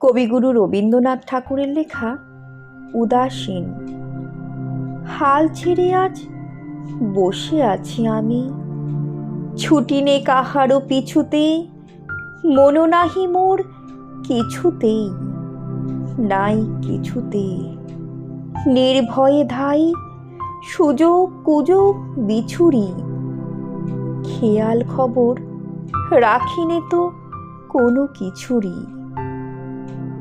কবিগুরু রবীন্দ্রনাথ ঠাকুরের লেখা উদাসীন। হাল ছেড়ে আজ বসে আছি আমি। ছুটি নে কাহারও পিছুতে, মনো নাহি মোর কিছুতেই, নাই কিছুতে। নির্ভয়ে ধাই সুযোগ কুযোগ বিছুরি, খেয়াল খবর রাখিনে তো কোনো কিছুরই।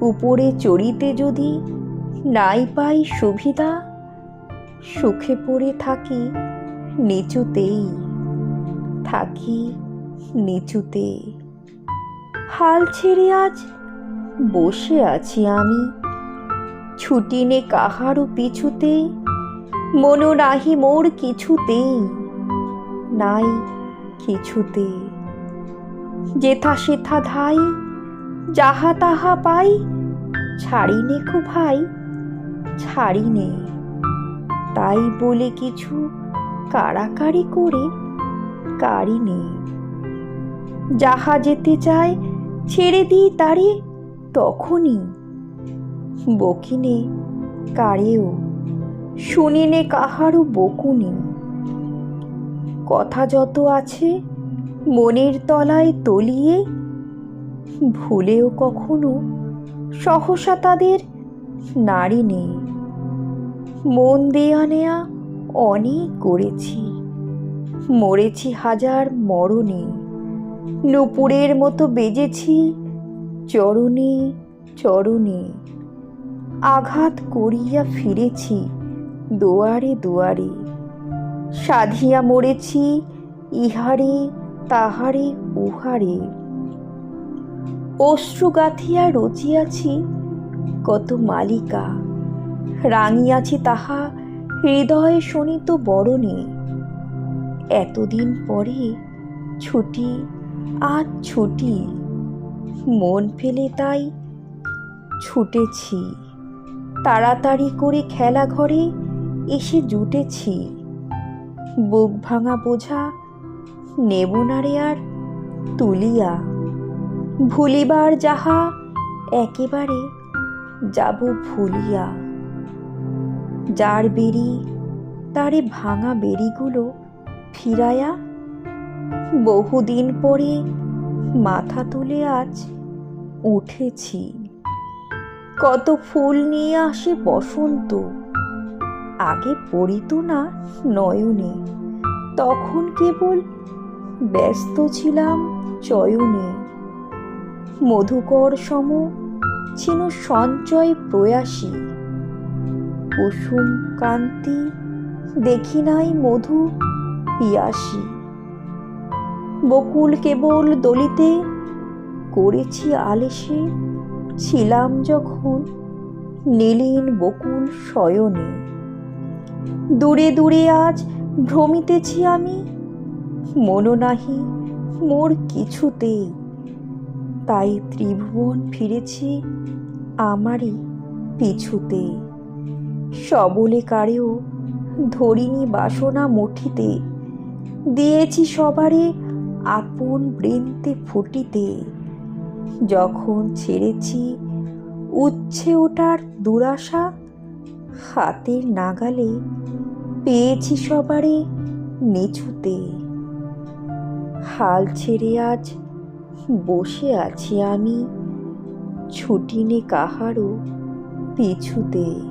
উপরে চড়িতে যদি নাই পাই সুবিধা, সুখে পড়ে থাকি নিচুতেই, থাকি নিচুতে। হাল ছেড়ে আজ বসে আছি আমি, ছুটি নে কাহারও পিছুতে মনো নাহি মোর কিছুতেই, নাই কিছুতে। যেথা সেথা ধাই যাহা তাহা পাই ছাড়ি নে কো ভাই ছাড়ি নে তাই বলে কিছু কাড়াকাড়ি করে কারি নে যাহা যেতে চায় ছেড়ে দিই তারে তখনই। বকিনে, কারেও, শুনিনে কাহারও বকুনি কথা যত আছে, মনের তলায় তলিয়ে ভুলেও কখনো সহসা তাদের নারী নেই। মন দেয়া নেয়া অনেক করেছি। মরেছি হাজার মরণে। নুপুরের মতো বেজেছি চরণে চরণে। আঘাত করিয়া ফিরেছি দুয়ারে দুয়ারে। সাধিয়া মরেছি ইহারে তাহারে উহারে। অশ্রু গাথিয়া রচিয়াছি, কত মালিকা। রাঙিয়াছি তাহা হৃদয়ে শোনিত বরণে। এতদিন পরে ছুটি, আজ ছুটি। মন ফেলে তাই ছুটেছি। তাড়াতাড়ি করে খেলা ঘরে এসে জুটেছি। বুক ভাঙা বোঝা নেব না রে আর তুলিয়া। ভুলিবার যাহা, একেবারে যাব ভুলিয়া। যার বেরি তারে ভাঙা বেরিগুলো ফিরায়া বহুদিন পরে মাথা তুলে আজ উঠেছি। কত ফুল নিয়ে আসে বসন্ত, আগে পড়িত না নয়নে, তখন কেবল ব্যস্ত ছিলাম চয়নে। মধুকর সম ছিল সঞ্চয় প্রয়াসী। কুসুম কান্তি দেখি নাই মধু পিয়াসী। বকুল কেবল দলিতে করেছি আলেসে, ছিলাম যখন নীলিন বকুল শয়নে। দূরে দূরে আজ ভ্রমিতেছি আমি মনো নাহি মোর কিছুতেই তাই ত্রিভুবন ফিরেছি আমারই পিছুতে। সবলে কারেও ধরিনি বাসনা মুঠিতে। দিয়েছি সবারে আপন বৃন্তে ফুটিতে। যখন ছেড়েছি উচ্ছে ওটার দুরাশা, হাতের নাগালে পেয়েছি সবারে নিচুতে। হাল ছেড়ে আজ বসে আছি আমি ছুটি নে কাহারও পিছুতে।